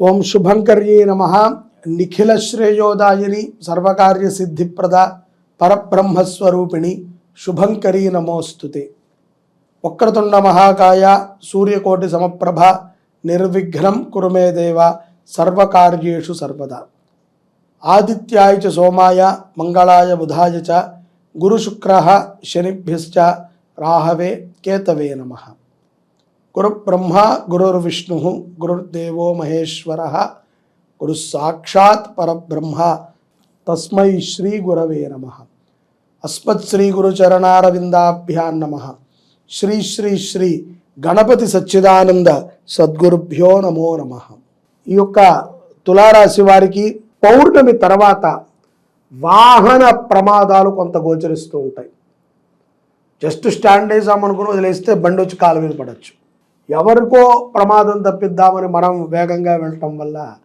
ఓం శుభంకర్యే నమ. నిఖిల శ్రేయోదాయిని సర్వకార్య సిద్ధిప్రద పరబ్రహ్మస్వరూపిణి శుభంకరీ నమోస్తుతే. వక్రతుండ మహాకాయ సూర్యకోటి సమప్రభ నిర్విఘ్నం కురుమే దేవ సర్వకార్యేషు సర్వదా. ఆదిత్యాయ చ సోమాయ మంగళాయ బుధాయ చ గురుశుక్ర శనిభ్యశ్చ రాహవే కేతవే నమః. గురు బ్రహ్మ గురుర్విష్ణు గురుర్దేవో మహేశ్వర గురు సాక్షాత్ పరబ్రహ్మ తస్మై శ్రీ గురవే నమ అస్మత్ శ్రీ గురుచరణారవిందాభ్యాన్ నమ శ్రీ శ్రీ శ్రీ గణపతి సచ్చిదానంద సద్గురుభ్యో నమో నమ ఈ యొక్క తులారాశి వారికి పౌర్ణమి తర్వాత వాహన ప్రమాదాలు కొంత గోచరిస్తూ ఉంటాయి. జస్ట్ స్టాండ్ వేసామనుకుని వదిలేస్తే బండి వచ్చి కాలు మీద పడవచ్చు ఎవరికో ప్రమాదం తప్పిద్దామని మనం వేగంగా వెళ్ళటం వల్ల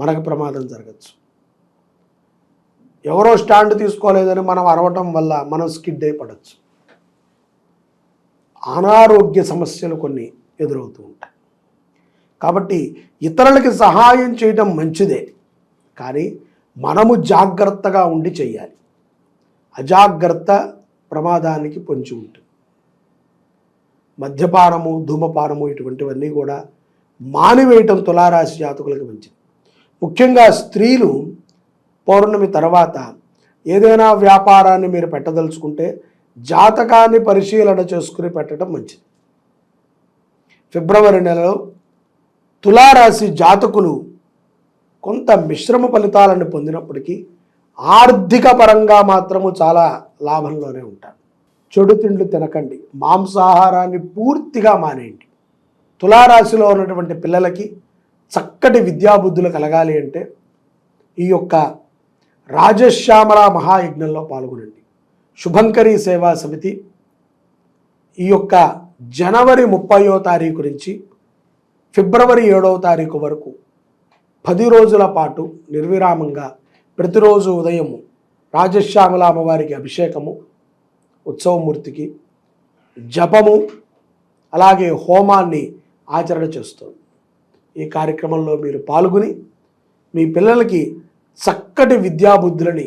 మనకు ప్రమాదం జరగచ్చు. ఎవరో స్టాండ్ తీసుకోలేదని మనం అరవటం వల్ల మనం స్కిడ్ అయిపడచ్చు. అనారోగ్య సమస్యలు కొన్ని ఎదురవుతూ ఉంటాయి. కాబట్టి ఇతరులకి సహాయం చేయటం మంచిదే. కానీ మనము జాగ్రత్తగా ఉండి చేయాలి అజాగ్రత్త ప్రమాదానికి పొంచి ఉంటుంది. మద్యపానము ధూమపానము ఇటువంటివన్నీ కూడా మానివేయటం తులారాశి జాతకులకు మంచిది. ముఖ్యంగా స్త్రీలు పౌర్ణమి తర్వాత ఏదైనా వ్యాపారాన్ని మీరు పెట్టదలుచుకుంటే జాతకాన్ని పరిశీలన చేసుకుని పెట్టడం మంచిది. ఫిబ్రవరి నెలలో తులారాశి జాతకులు కొంత మిశ్రమ ఫలితాలను పొందినప్పటికీ ఆర్థిక పరంగా మాత్రము చాలా లాభంలోనే ఉంటారు. చెడు తిండ్లు తినకండి. మాంసాహారాన్ని పూర్తిగా మానేయండి. తులారాశిలో ఉన్నటువంటి పిల్లలకి చక్కటి విద్యాబుద్ధులు కలగాలి అంటే ఈ యొక్క రాజశ్యామల మహాయజ్ఞంలో పాల్గొనండి. శుభంకరి సేవా సమితి ఈ యొక్క జనవరి ముప్పయో తారీఖు నుంచి ఫిబ్రవరి ఏడవ తారీఖు వరకు పది రోజుల పాటు నిర్విరామంగా ప్రతిరోజు ఉదయము రాజశ్యామల అమ్మవారికి అభిషేకము ఉత్సవమూర్తికి జపము అలాగే హోమాన్ని ఆచరణ చేస్తుంది. ఈ కార్యక్రమంలో మీరు పాల్గొని మీ పిల్లలకి చక్కటి విద్యాబుద్ధులని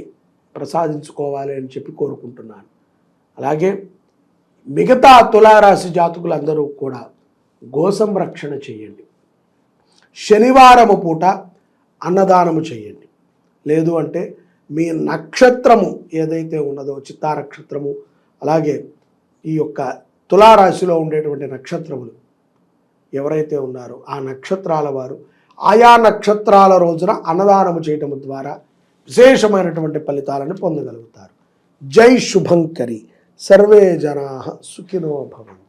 ప్రసాదించుకోవాలి అని చెప్పి కోరుకుంటున్నాను. అలాగే మిగతా తులారాశి జాతకులందరూ కూడా గోసంరక్షణ చేయండి. శనివారము పూట అన్నదానము చేయండి. లేదు అంటే మీ నక్షత్రము ఏదైతే ఉన్నదో చిత్తా నక్షత్రము అలాగే ఈ యొక్క తులారాశిలో ఉండేటువంటి నక్షత్రములు ఎవరైతే ఉన్నారో ఆ నక్షత్రాల వారు ఆయా నక్షత్రాల రోజున అన్నదానము చేయటం ద్వారా విశేషమైనటువంటి ఫలితాలను పొందగలుగుతారు. జై శుభంకరి. సర్వే జనా సుఖినో భవంతు.